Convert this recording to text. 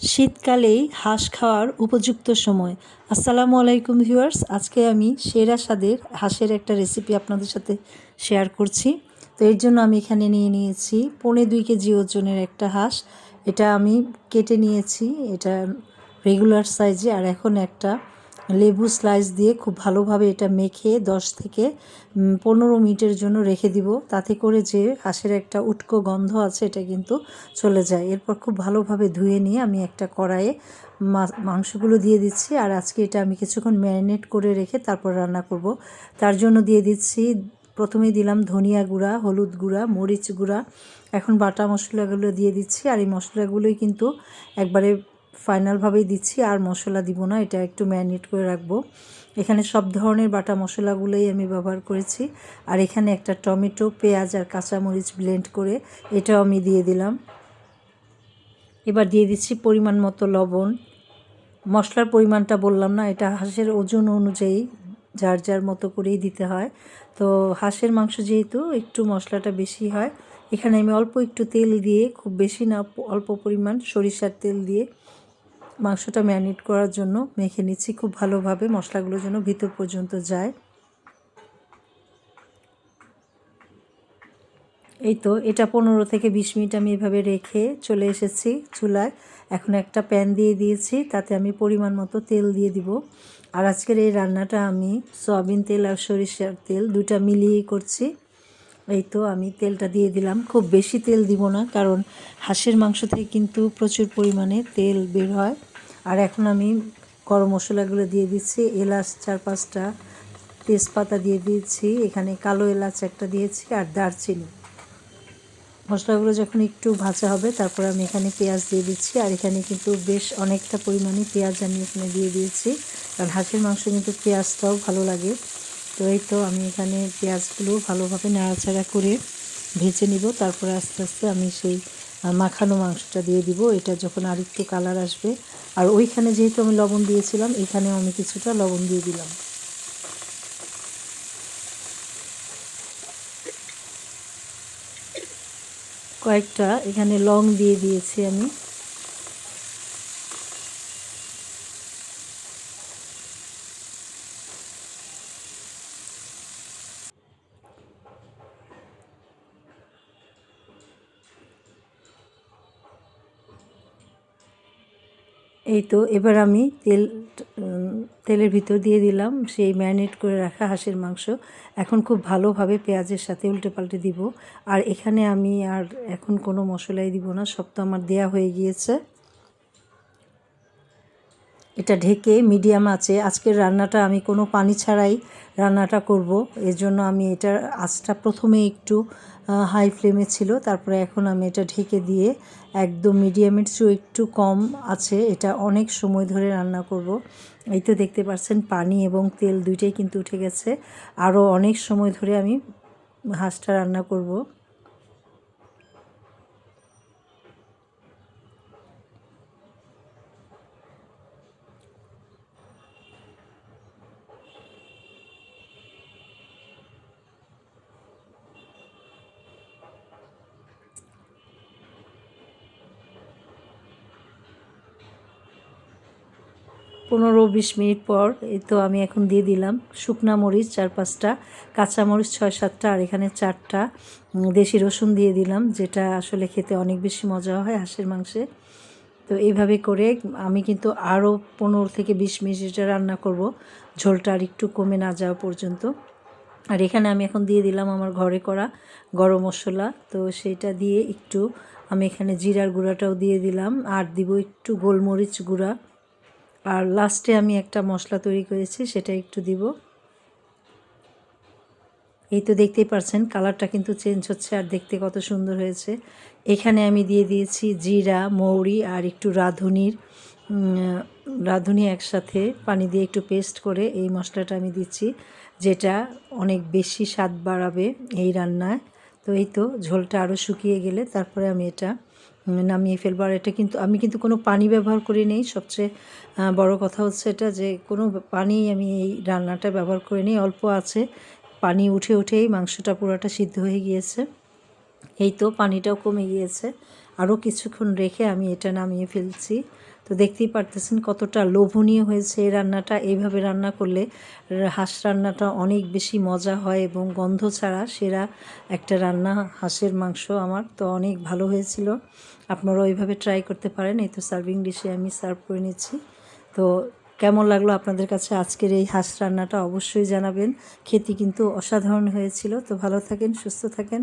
শীতকালেই হাঁস খাওয়ার উপযুক্ত সময়। আসসালামু আলাইকুম ভিউয়ার্স, আজকে আমি সেরা স্বাদের হাঁসের একটা রেসিপি আপনাদের সাথে শেয়ার করছি। তো এর জন্য আমি এখানে নিয়ে নিয়েছি পনে দুই কেজি ওজনের একটা হাঁস। এটা আমি কেটে নিয়েছি, এটা রেগুলার সাইজে আর এখন একটা লেবু স্লাইস দিয়ে খুব ভালোভাবে এটা মেখে দশ থেকে পনেরো মিনিটের জন্য রেখে দিব। তাতে করে যে হাঁসের একটা উটকো গন্ধ আছে এটা কিন্তু চলে যায়। এরপর খুব ভালোভাবে ধুয়ে নিয়ে আমি একটা কড়াইয়ে মাংসগুলো দিয়ে দিচ্ছি। আর আজকে এটা আমি কিছুক্ষণ ম্যারিনেট করে রেখে তারপর রান্না করব। তার জন্য দিয়ে দিচ্ছি, প্রথমেই দিলাম ধনিয়া গুঁড়া, হলুদ গুঁড়া, মরিচ গুঁড়া। এখন বাটা মশলাগুলো দিয়ে দিচ্ছি। আর এই মশলাগুলোই কিন্তু একবারে ফাইনালভাবেই দিচ্ছি, আর মশলা দিব না, এটা একটু ম্যারিনেট করে রাখব। এখানে সব ধরনের বাটা মশলাগুলোই আমি ব্যবহার করেছি, আর এখানে একটা টমেটো, পেঁয়াজ আর কাঁচামরিচ ব্লেন্ড করে এটাও আমি দিয়ে দিলাম। এবার দিয়ে দিচ্ছি পরিমাণ মতো লবণ। মশলার পরিমাণটা বললাম না, এটা হাঁসের ওজন অনুযায়ী যার যার মতো করেই দিতে হয়। তো হাঁসের মাংস যেহেতু একটু মশলাটা বেশি হয়, এখানে আমি অল্প একটু তেল দিয়ে, খুব বেশি না, অল্প পরিমাণ সরিষার তেল দিয়ে মাংসটা ম্যারিনেট করার জন্য মেখে নিচ্ছি। খুব ভালোভাবে মশলাগুলো যেন ভিতর পর্যন্ত যায়। এই তো, এটা পনেরো থেকে বিশ মিনিট আমি এভাবে রেখে চলে এসেছি চুলায়। এখন একটা প্যান দিয়ে দিয়েছি, তাতে আমি পরিমাণ মতো তেল দিয়ে দিব। আর আজকের এই রান্নাটা আমি সয়াবিন তেল আর সরিষার তেল দুটা মিলিয়েই করছি। এই তো, আমি তেলটা দিয়ে দিলাম। খুব বেশি তেল দিব না, কারণ হাঁসের মাংস থেকে কিন্তু প্রচুর পরিমাণে তেল বের হয়। আর এখন আমি গরম মশলাগুলো দিয়ে দিচ্ছি, এলাচ চার পাঁচটা তেজপাতা দিয়ে দিয়েছি এখানে কালো এলাচ একটা দিয়েছি আর দারচিনি। মশলাগুলো যখন একটু ভাজা হবে, তারপর আমি এখানে পেঁয়াজ দিয়ে দিচ্ছি আর এখানে কিন্তু বেশ অনেকটা পরিমাণে পেঁয়াজ আমি এখানে দিয়ে দিয়েছি। কারণ হাঁসের মাংস কিন্তু পেঁয়াজটাও ভালো লাগে। তো এই তো আমি এখানে পেঁয়াজগুলো ভালোভাবে নাড়াচাড়া করে ভেজে নিব, তারপরে আস্তে আস্তে আমি সেই মাখানো মাংসটা দিয়ে দিব। এটা যখন আরেকটু কালার আসবে। আর ওইখানে যেহেতু আমি লবণ দিয়েছিলাম, এখানেও আমি কিছুটা লবণ দিয়ে দিলাম। কয়েকটা এখানে লং দিয়ে দিয়েছি আমি। এই তো, এবার আমি তেল তেলের ভিতর দিয়ে দিলাম। সেই ম্যারিনেট করে রাখা হাঁসের মাংস। এখন খুব ভালোভাবে পেঁয়াজের সাথে উল্টে পাল্টে দিব। আর এখানে আমি আর এখন কোনো মশলাই দিব না, সব তো আমার দেয়া হয়ে গিয়েছে। এটা ঢেকে মিডিয়াম আছে। আজকের রান্নাটা আমি কোনো পানি ছাড়াই রান্নাটা করব। এর জন্য আমি এটার আঁচটা প্রথমে একটু হাই ফ্লেমে ছিল। তারপরে এখন আমি এটা ঢেকে দিয়ে একদম মিডিয়ামের চেয়েও একটু কম আছে। এটা অনেক সময় ধরে রান্না করব। এই তো দেখতে পাচ্ছেন, পানি এবং তেল দুইটাই কিন্তু উঠে গেছে। আরও অনেক সময় ধরে আমি হাঁসটা রান্না করব। পনেরো বিশ মিনিট পর এই তো আমি এখন দিয়ে দিলাম শুকনা মরিচ চার পাঁচটা কাঁচা মরিচ ছয় সাতটা আর এখানে চারটা দেশি রসুন দিয়ে দিলাম যেটা আসলে খেতে অনেক বেশি মজা হয় হাঁসের মাংসে। তো এইভাবে করে আমি কিন্তু আরও পনেরো থেকে বিশ মিনিট এটা রান্না করব, ঝোলটা আর একটু কমে না যাওয়া পর্যন্ত। আর এখানে আমি এখন দিয়ে দিলাম আমার ঘরে করা গরম মশলা, তো সেইটা দিয়ে একটু আমি এখানে জিরার গুঁড়াটাও দিয়ে দিলাম আর দিব একটু গোলমরিচ গুঁড়া। আর লাস্টে আমি একটা মশলা তৈরি করেছি, সেটা একটু দিব। এই তো দেখতেই পারছেন কালারটা কিন্তু চেঞ্জ হচ্ছে আর দেখতে কত সুন্দর হয়েছে। এখানে আমি দিয়ে দিয়েছি জিরা, মৌরি আর একটু রাঁধুনির রাঁধুনি একসাথে পানি দিয়ে একটু পেস্ট করে এই মশলাটা আমি দিচ্ছি, যেটা অনেক বেশি স্বাদ বাড়াবে এই রান্নায়। তো এই তো ঝোলটা আরও শুকিয়ে গেলে তারপরে আমি এটা নামিয়ে ফেলব আর এটা কিন্তু, আমি কিন্তু কোনো পানি ব্যবহার করি নেই। সবচেয়ে বড় কথা হচ্ছে এটা যে, কোনো পানি আমি এই রান্নাটা ব্যবহার করে নিই। অল্প আছে। পানি উঠে উঠেই মাংসটা পুরোটা সিদ্ধ হয়ে গিয়েছে। এই তো পানিটাও কমে গিয়েছে। আরও কিছুক্ষণ রেখে আমি এটা নামিয়ে ফেলছি। তো দেখতেই পারতেছেন কতটা লোভনীয় হয়েছে এই রান্নাটা। এইভাবে রান্না করলে হাঁস রান্নাটা অনেক বেশি মজা হয় এবং গন্ধ ছাড়া সেরা একটা রান্না, হাঁসের মাংস আমার তো অনেক ভালো হয়েছিল। আপনারাও এইভাবে ট্রাই করতে পারেন। এই তো সার্ভিং ডিশে আমি সার্ভ করে নিচ্ছি। তো কেমন লাগল আপনাদের কাছে আজকের এই হাঁস রান্নাটা? অবশ্যই জানাবেন। খেতে কিন্তু অসাধারণ হয়েছিল। তো ভালো থাকেন, সুস্থ থাকেন।